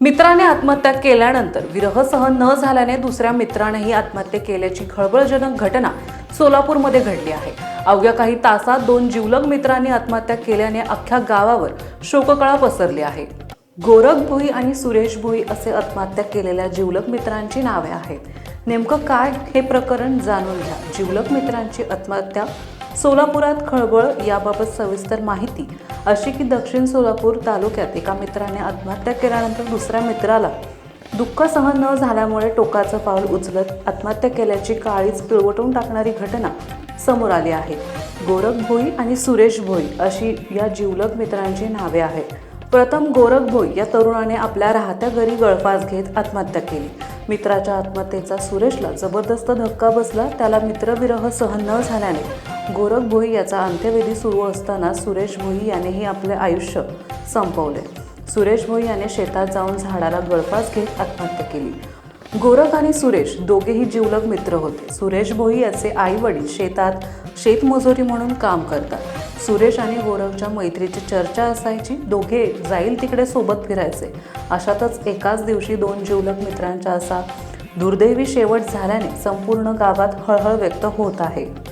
मित्राने आत्महत्या केल्यानंतर विरह सहन न झाल्याने दुसऱ्या मित्रानेही आत्महत्या केल्याची खळबळजनक घटना सोलापूरमध्ये घडली आहे. अवघ्या काही तासात दोन जिवलग मित्रांनी आत्महत्या केल्याने अख्ख्या गावावर शोककळा पसरली आहे. गोरख भोई आणि सुरेश भोई असे आत्महत्या केलेल्या जिवलग मित्रांची नावे आहेत. नेमकं काय हे प्रकरण जाणून घ्या. जिवलग मित्रांची आत्महत्या सोलापुरात खळबळ याबाबत सविस्तर माहिती. अशी की दक्षिण सोलापूर तालुक्यात एका मित्राने आत्महत्या केल्यानंतर दुसऱ्या मित्राला दुःख सहन न झाल्यामुळे टोकाचं पाऊल उचलत आत्महत्या केल्याची काळीच पिळवटून टाकणारी घटना समोर आली आहे. गोरख भोई आणि सुरेश भोई अशी या जिवलग मित्रांची नावे आहेत. प्रथम गोरख भोई या तरुणाने आपल्या राहत्या घरी गळफास घेत आत्महत्या केली. मित्राच्या आत्महत्येचा सुरेशला जबरदस्त धक्का बसला त्याला मित्रविरह सहन न झाल्याने गोरख भोई याचा अंत्यविधी सुरू असताना सुरेश भोई यानेही आपले आयुष्य संपवले. सुरेश भोई याने शेतात जाऊन झाडाला गळफास घेत आत्महत्या केली. गोरख आणि सुरेश दोघेही जिवलग मित्र होते. सुरेश भोई याचे आई वडील शेतात शेतमजुरी म्हणून काम करतात. सुरेश आणि गोरखच्या मैत्रीची चर्चा असायची. दोघे जाईल तिकडे सोबत फिरायचे. अशातच एकाच दिवशी दोन जिवलग मित्रांचा असा दुर्दैवी शेवट झाल्याने संपूर्ण गावात हळहळ व्यक्त होत आहे.